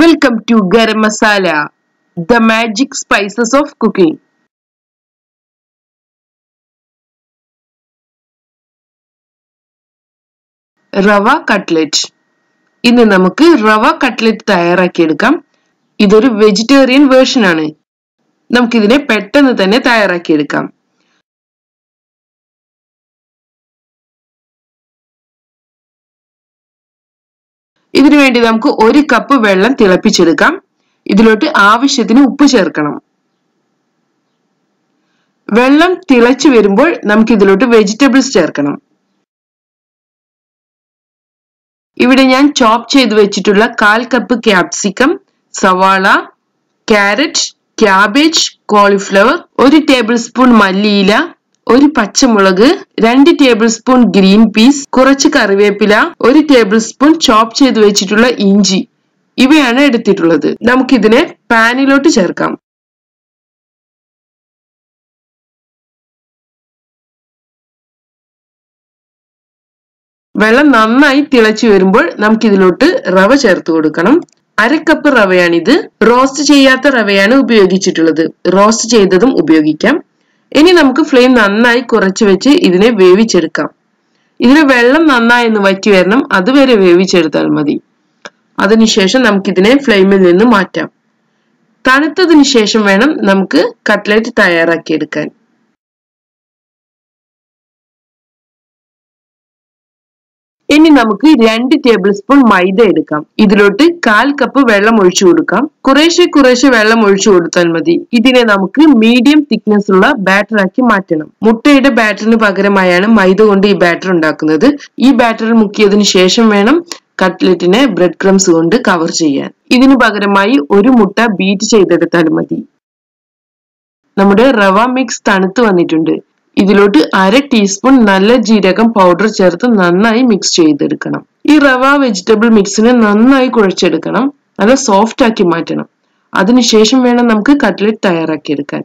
Welcome to Garam Masala, the magic spices of cooking. Rava cutlet ഇന്ന് നമുക്ക് റവ cutlet തയ്യാറാക്കിയെടുക്കാം. ഇതൊരു വെജിറ്റേറിയൻ വേർഷൻ ആണ്. നമുക്കിതിനെ പെട്ടെന്ന് തന്നെ തയ്യാറാക്കിയെടുക്കാം. ഇതിനു വേണ്ടി നമുക്ക് ഒരു കപ്പ് വെള്ളം തിളപ്പിച്ചെടുക്കാം. ഇതിലോട്ട് ആവശ്യത്തിന് ഉപ്പ് ചേർക്കണം. വെള്ളം തിളച്ചു വരുമ്പോൾ നമുക്ക് ഇതിലോട്ട് വെജിറ്റബിൾസ് ചേർക്കണം. ഇവിടെ ഞാൻ ചോപ്പ് ചെയ്ത് വെച്ചിട്ടുള്ള കാൽ കപ്പ് ക്യാപ്സിക്കം സവാള ക്യാരറ്റ് ക്യാബേജ് കോളിഫ്ലവർ ഒരു ടേബിൾ സ്പൂൺ മല്ലിയില ഒരു പച്ചമുളക് രണ്ട് ടേബിൾ സ്പൂൺ ഗ്രീൻ പീസ് കുറച്ച് കറിവേപ്പില ഒരു ടേബിൾ സ്പൂൺ ചോപ്പ് ചെയ്ത് വെച്ചിട്ടുള്ള ഇഞ്ചി. ഇവയാണ് എടുത്തിട്ടുള്ളത്. നമുക്കിതിനെ പാനിലോട്ട് ചേർക്കാം. വെള്ളം നന്നായി തിളച്ചു വരുമ്പോൾ നമുക്കിതിലോട്ട് റവ ചേർത്ത് കൊടുക്കണം. അരക്കപ്പ് റവയാണിത്. റോസ്റ്റ് ചെയ്യാത്ത റവയാണ് ഉപയോഗിച്ചിട്ടുള്ളത്. റോസ്റ്റ് ചെയ്തതും ഉപയോഗിക്കാം. ഇനി നമുക്ക് ഫ്ലെയിം നന്നായി കുറച്ച് വെച്ച് ഇതിനെ വേവിച്ചെടുക്കാം. ഇതിന് വെള്ളം നന്നായി ഒന്ന് വറ്റി വരണം. അതുവരെ വേവിച്ചെടുത്താൽ മതി. അതിനുശേഷം നമുക്കിതിനെ ഫ്ലെയിമിൽ നിന്ന് മാറ്റാം. തണുത്തതിന് ശേഷം വേണം നമുക്ക് കട്ട്ലറ്റ് തയ്യാറാക്കിയെടുക്കാൻ. ഇനി നമുക്ക് രണ്ട് ടേബിൾ സ്പൂൺ മൈദ എടുക്കാം. ഇതിലോട്ട് കാൽ കപ്പ് വെള്ളം ഒഴിച്ചു കൊടുക്കാം. കുറേശ്ശെ കുറേശ്ശെ വെള്ളം ഒഴിച്ചു കൊടുത്താൽ മതി. ഇതിനെ നമുക്ക് മീഡിയം തിക്നെസ് ഉള്ള ബാറ്റർ ആക്കി മാറ്റണം. മുട്ടയുടെ ബാറ്ററിന് പകരമായാണ് മൈദ കൊണ്ട് ഈ ബാറ്റർ ഉണ്ടാക്കുന്നത്. ഈ ബാറ്ററിൽ മുക്കിയതിനു ശേഷം വേണം കട്ട്ലറ്റിനെ ബ്രെഡ് ക്രംസ് കൊണ്ട് കവർ ചെയ്യാൻ. ഇതിനു പകരമായി ഒരു മുട്ട ബീറ്റ് ചെയ്തെടുത്താൽ മതി. നമ്മുടെ റവ മിക്സ് തണുത്ത് വന്നിട്ടുണ്ട്. ഇതിലോട്ട് അര ടീസ്പൂൺ നല്ല ജീരകം പൗഡർ ചേർത്ത് നന്നായി മിക്സ് ചെയ്തെടുക്കണം. ഈ റവ വെജിറ്റബിൾ മിക്സിനെ നന്നായി കുഴച്ചെടുക്കണം. നല്ല സോഫ്റ്റ് ആക്കി മാറ്റണം. അതിനുശേഷം വേണം നമുക്ക് കട്ട്ലറ്റ് തയ്യാറാക്കിയെടുക്കാൻ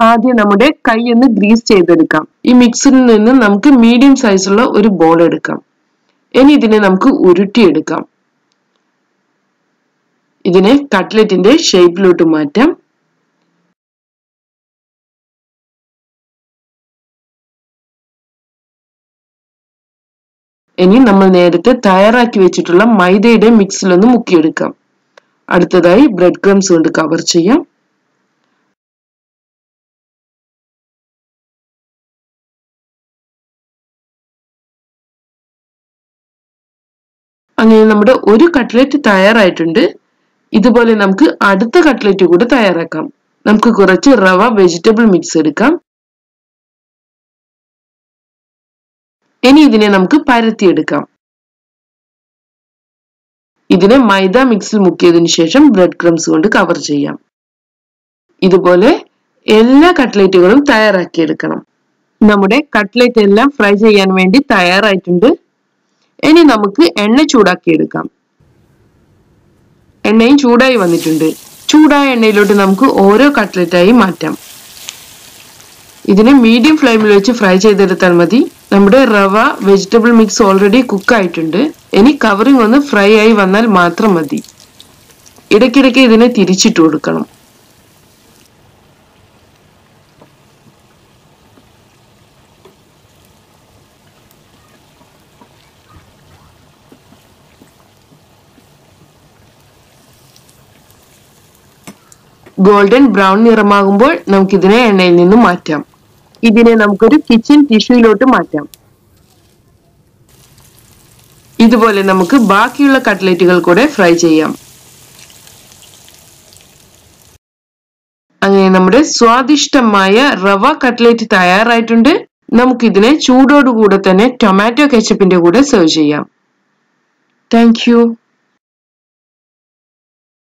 ആദ്യം നമ്മുടെ കൈ ഒന്ന് ഗ്രീസ് ചെയ്തെടുക്കാം. ഈ മിക്സിൽ നിന്ന് നമുക്ക് മീഡിയം സൈസുള്ള ഒരു ബോൾ എടുക്കാം. ഇനി ഇതിനെ നമുക്ക് ഉരുട്ടിയെടുക്കാം. ഇതിനെ കട്ട്ലറ്റിന്റെ ഷേപ്പിലോട്ട് മാറ്റാം. ഇനി നമ്മൾ നേരത്തെ തയ്യാറാക്കി വെച്ചിട്ടുള്ള മൈദയുടെ മിക്സിലൊന്ന് മുക്കിയെടുക്കാം. അടുത്തതായി ബ്രെഡ് ക്രംസ് കൊണ്ട് കവർ ചെയ്യാം. അങ്ങനെ നമ്മുടെ ഒരു കട്ട്ലറ്റ് തയ്യാറായിട്ടുണ്ട്. ഇതുപോലെ നമുക്ക് അടുത്ത കട്ട്ലറ്റ് കൂടെ തയ്യാറാക്കാം. നമുക്ക് കുറച്ച് റവ വെജിറ്റബിൾ മിക്സ് എടുക്കാം. ഇനി ഇതിനെ നമുക്ക് പരത്തിയെടുക്കാം. ഇതിനെ മൈദ മിക്സിൽ മുക്കിയതിനു ശേഷം ബ്രെഡ് ക്രംസ് കൊണ്ട് കവർ ചെയ്യാം. ഇതുപോലെ എല്ലാ കട്ട്ലേറ്റുകളും തയ്യാറാക്കിയെടുക്കണം നമ്മുടെ കട്ട്ലേറ്റ് എല്ലാം ഫ്രൈ ചെയ്യാൻ വേണ്ടി തയ്യാറായിട്ടുണ്ട്. ഇനി നമുക്ക് എണ്ണ ചൂടാക്കിയെടുക്കാം എണ്ണയും ചൂടായി വന്നിട്ടുണ്ട്. ചൂടായ എണ്ണയിലോട്ട് നമുക്ക് ഓരോ കട്ട്ലറ്റായി മാറ്റാം. ഇതിനെ മീഡിയം ഫ്ലെയിമിൽ വെച്ച് ഫ്രൈ ചെയ്തെടുത്താൽ മതി. നമ്മുടെ rava vegetable mix already cook ആയിട്ടുണ്ട്. ഇനി കവറിംഗ് ഒന്ന് ഫ്രൈ ആയി വന്നാൽ മാത്രം മതി. ഇടയ്ക്കിടയ്ക്ക് ഇതിനെ തിരിച്ചിട്ട് കൊടുക്കണം. ഗോൾഡൻ ബ്രൗൺ നിറമാകുമ്പോൾ നമുക്കിതിനെ എണ്ണയിൽ നിന്ന് മാറ്റാം. ഇതിനെ നമുക്കൊരു കിച്ചൺ ടിഷ്യൂയിലോട്ട് മാറ്റാം. ഇതുപോലെ നമുക്ക് ബാക്കിയുള്ള കട്ട്ലറ്റുകൾ കൂടെ ഫ്രൈ ചെയ്യാം. അങ്ങനെ നമ്മുടെ സ്വാദിഷ്ടമായ റവ കട്ട്ലേറ്റ് തയ്യാറായിട്ടുണ്ട്. നമുക്കിതിനെ ചൂടോടുകൂടെ തന്നെ ടൊമാറ്റോ കെച്ചപ്പിന്റെ കൂടെ സെർവ് ചെയ്യാം. താങ്ക്